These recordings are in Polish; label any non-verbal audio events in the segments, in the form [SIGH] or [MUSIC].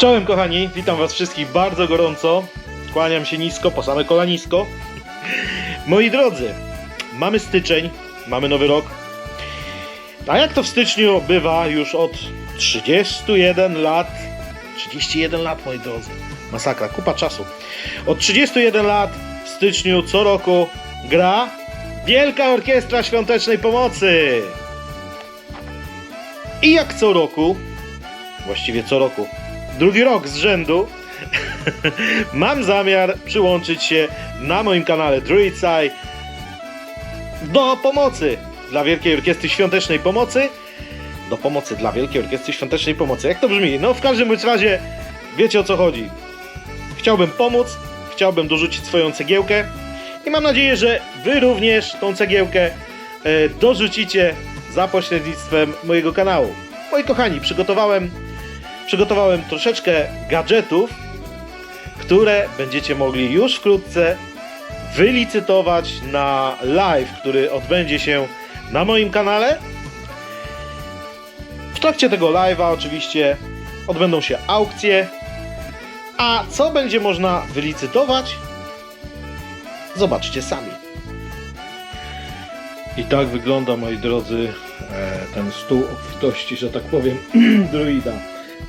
Czołem kochani, witam was wszystkich bardzo gorąco. Kłaniam się nisko, po same kolanisko. Moi drodzy, mamy styczeń, mamy nowy rok. A jak to w styczniu bywa już od 31 lat. 31 lat, moi drodzy. Masakra, kupa czasu. Od 31 lat w styczniu co roku gra Wielka Orkiestra Świątecznej Pomocy. I jak co roku, właściwie co roku, drugi rok z rzędu, [LAUGHS] mam zamiar przyłączyć się na moim kanale Druidside do pomocy dla Wielkiej Orkiestry Świątecznej Pomocy. Do pomocy dla Wielkiej Orkiestry Świątecznej Pomocy. Jak to brzmi? No w każdym razie wiecie o co chodzi. Chciałbym pomóc, chciałbym dorzucić swoją cegiełkę i mam nadzieję, że wy również tą cegiełkę e, dorzucicie za pośrednictwem mojego kanału. Moi kochani, przygotowałem, przygotowałem troszeczkę gadżetów, które będziecie mogli już wkrótce wylicytować na live, który odbędzie się na moim kanale. W trakcie tego live'a oczywiście odbędą się aukcje, a co będzie można wylicytować, zobaczcie sami. I tak wygląda, moi drodzy, e, ten stół obfitości, że tak powiem, [CLEARS THROAT] druida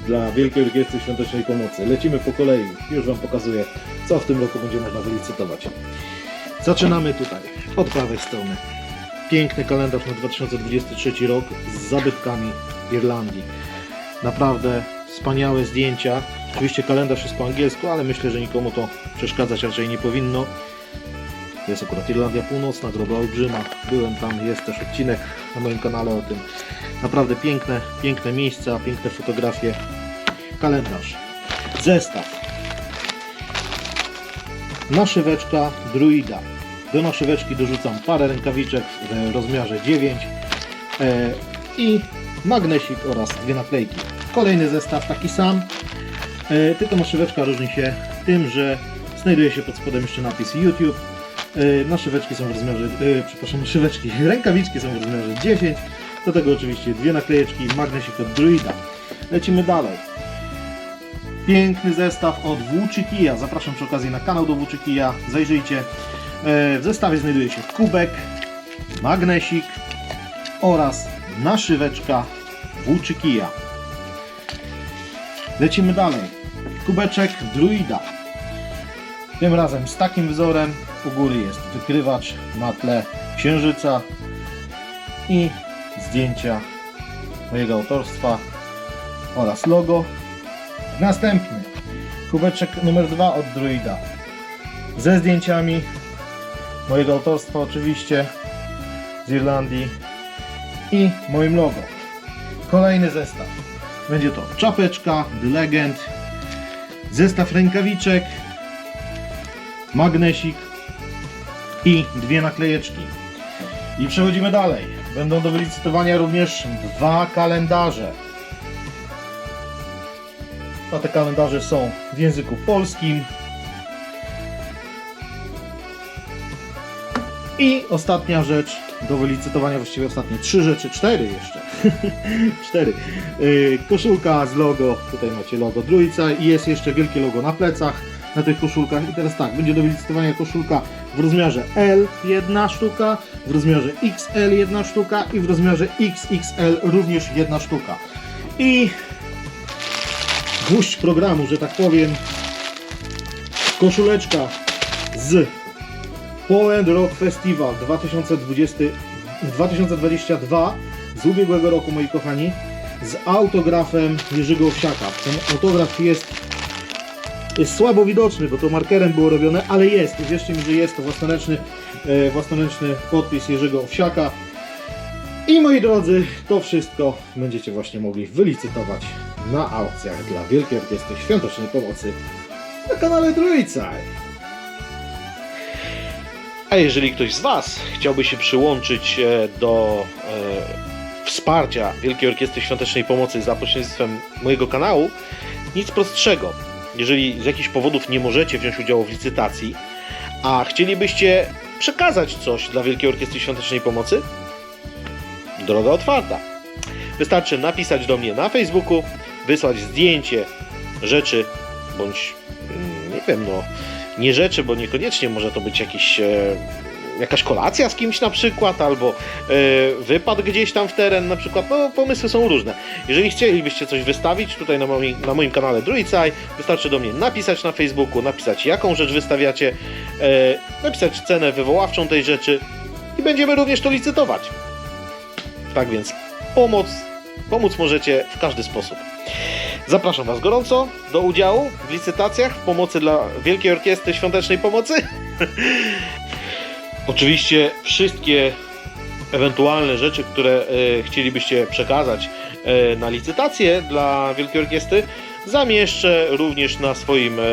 dla Wielkiej Orkiestry Świątecznej Pomocy. Lecimy po kolei, już Wam pokazuję, co w tym roku będzie można wylicytować. Zaczynamy tutaj, od prawej strony. Piękny kalendarz na 2023 rok z zabytkami Irlandii. Naprawdę wspaniałe zdjęcia. Oczywiście kalendarz jest po angielsku, ale myślę, że nikomu to przeszkadzać raczej nie powinno. Jest akurat Irlandia Północna, groba olbrzyma. Byłem tam, jest też odcinek na moim kanale o tym. Naprawdę piękne, piękne miejsca, piękne fotografie. Kalendarz. Zestaw. Naszyweczka druida. Do naszyweczki dorzucam parę rękawiczek w rozmiarze 9 e, i magnesik oraz dwie naklejki. Kolejny zestaw taki sam, e, tylko naszyweczka różni się tym, że znajduje się pod spodem jeszcze napis YouTube. E, Naszyweczki są w rozmiarze, e, przepraszam, naszyweczki, [LAUGHS] rękawiczki są w rozmiarze 10. Do tego oczywiście dwie naklejeczki, magnesik od Druida. Lecimy dalej. Piękny zestaw od Włóczykija. Zapraszam przy okazji na kanał do Włóczykija. Zajrzyjcie. E, W zestawie znajduje się kubek, magnesik oraz naszyweczka Włóczykija. Lecimy dalej. Kubeczek Druida. Tym razem z takim wzorem. U góry jest wykrywacz na tle księżyca i zdjęcia mojego autorstwa oraz logo. Następny kubeczek numer 2 od Druida ze zdjęciami mojego autorstwa oczywiście z Irlandii i moim logo. Kolejny zestaw. Będzie to czapeczka The Legend, zestaw rękawiczek, magnesik i dwie naklejeczki. I przechodzimy dalej. Będą do wylicytowania również dwa kalendarze. A te kalendarze są w języku polskim. I ostatnia rzecz do wylicytowania, właściwie ostatnie trzy rzeczy, cztery jeszcze. [LAUGHS] cztery. Yy, koszulka z logo, tutaj macie logo Trójca i jest jeszcze wielkie logo na plecach na tych koszulkach. I teraz tak, będzie do wylicytowania koszulka w rozmiarze L jedna sztuka, w rozmiarze XL jedna sztuka i w rozmiarze XXL również jedna sztuka. I gwóźdź programu, że tak powiem, koszuleczka z Poland Rock Festival 2020, 2022 z ubiegłego roku, moi kochani, z autografem Jerzego Owsiaka. Ten autograf jest, jest słabo widoczny, bo to markerem było robione, ale jest. Wierzcie mi, że jest to własnoręczny, e, własnoręczny podpis Jerzego Owsiaka. I moi drodzy, to wszystko będziecie właśnie mogli wylicytować na aukcjach dla Wielkiej Orkiestry Świątecznej Pomocy na kanale Trójca. A jeżeli ktoś z Was chciałby się przyłączyć e, do e, wsparcia Wielkiej Orkiestry Świątecznej Pomocy za pośrednictwem mojego kanału, nic prostszego. Jeżeli z jakichś powodów nie możecie wziąć udziału w licytacji, a chcielibyście przekazać coś dla Wielkiej Orkiestry Świątecznej Pomocy, droga otwarta. Wystarczy napisać do mnie na Facebooku, wysłać zdjęcie rzeczy, bądź mm, nie wiem, no nie rzeczy, bo niekoniecznie może to być jakiś, e, jakaś kolacja z kimś na przykład, albo e, wypad gdzieś tam w teren na przykład, no pomysły są różne. Jeżeli chcielibyście coś wystawić tutaj na moim, na moim kanale Druidsaj, wystarczy do mnie napisać na Facebooku, napisać jaką rzecz wystawiacie, e, napisać cenę wywoławczą tej rzeczy i będziemy również to licytować. Tak więc pomoc, pomóc możecie w każdy sposób. Zapraszam Was gorąco do udziału w licytacjach w pomocy dla Wielkiej Orkiestry Świątecznej Pomocy. [LAUGHS] Oczywiście wszystkie ewentualne rzeczy, które e, chcielibyście przekazać e, na licytację dla Wielkiej Orkiestry, zamieszczę również na swoim, e,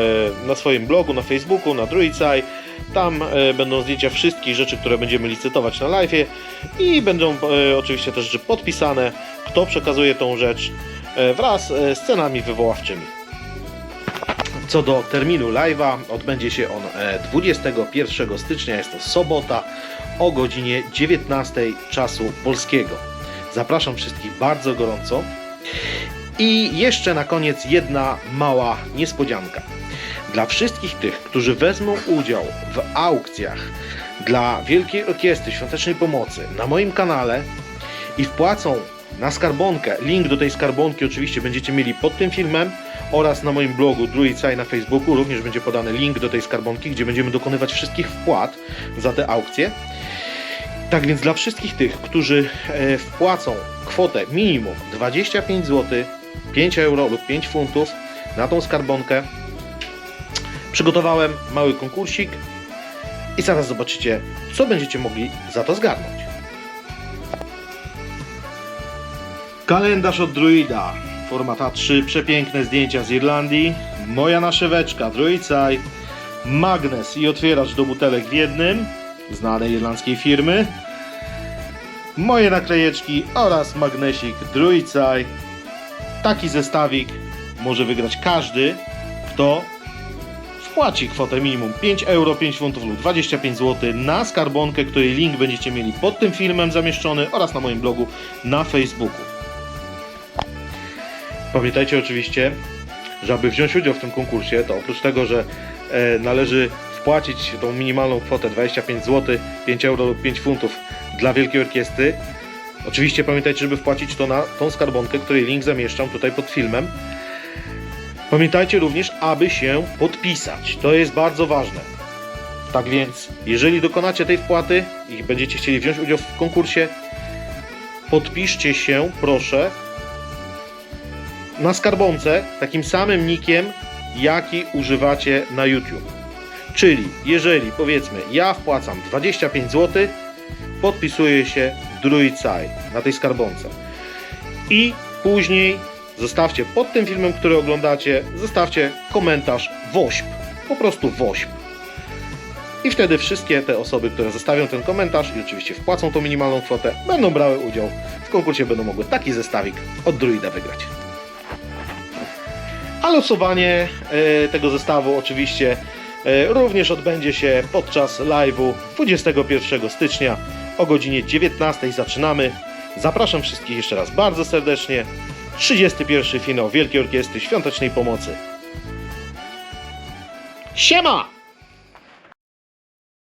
na swoim blogu, na Facebooku, na Druidside. Tam będą zdjęcia wszystkich rzeczy, które będziemy licytować na live i będą oczywiście też rzeczy podpisane, kto przekazuje tą rzecz wraz z cenami wywoławczymi. Co do terminu live'a, odbędzie się on e, 21 stycznia, jest to sobota o godzinie 19 czasu polskiego. Zapraszam wszystkich bardzo gorąco. I jeszcze na koniec jedna mała niespodzianka. Dla wszystkich tych, którzy wezmą udział w aukcjach dla Wielkiej Orkiestry Świątecznej Pomocy na moim kanale i wpłacą na skarbonkę, link do tej skarbonki oczywiście będziecie mieli pod tym filmem oraz na moim blogu Druidside na Facebooku również będzie podany link do tej skarbonki, gdzie będziemy dokonywać wszystkich wpłat za te aukcje. Tak więc dla wszystkich tych, którzy e, wpłacą kwotę minimum 25 zł, 5 euro lub 5 funtów na tą skarbonkę, przygotowałem mały konkursik i zaraz zobaczycie, co będziecie mogli za to zgarnąć. Kalendarz od Druida. Format A3, przepiękne zdjęcia z Irlandii. Moja naszeweczka, Druidside. Magnes i otwieracz do butelek w jednym, znanej irlandzkiej firmy. Moje naklejeczki oraz magnesik Druidside. Taki zestawik może wygrać każdy, kto wpłaci kwotę minimum 5 euro, 5 funtów lub 25 zł na skarbonkę, której link będziecie mieli pod tym filmem zamieszczony oraz na moim blogu na Facebooku. Pamiętajcie oczywiście, że aby wziąć udział w tym konkursie, to oprócz tego, że e, należy wpłacić tą minimalną kwotę 25 zł, 5 euro lub 5 funtów dla Wielkiej Orkiestry, oczywiście pamiętajcie, żeby wpłacić to na tą skarbonkę, której link zamieszczam tutaj pod filmem. Pamiętajcie również, aby się podpisać. To jest bardzo ważne. Tak więc, jeżeli dokonacie tej wpłaty i będziecie chcieli wziąć udział w konkursie, podpiszcie się, proszę, na skarbonce takim samym nikiem, jaki używacie na YouTube. Czyli, jeżeli powiedzmy, ja wpłacam 25 zł, podpisuję się Druidside na tej skarbonce. I później zostawcie pod tym filmem, który oglądacie, zostawcie komentarz WOŚP. Po prostu WOŚP. I wtedy wszystkie te osoby, które zostawią ten komentarz i oczywiście wpłacą tą minimalną kwotę, będą brały udział w konkursie, będą mogły taki zestawik od Druida wygrać. A losowanie e, tego zestawu oczywiście e, również odbędzie się podczas live'u 21 stycznia o godzinie 19 zaczynamy. Zapraszam wszystkich jeszcze raz bardzo serdecznie. 31 finał Wielkiej Orkiestry Świątecznej Pomocy. Siema!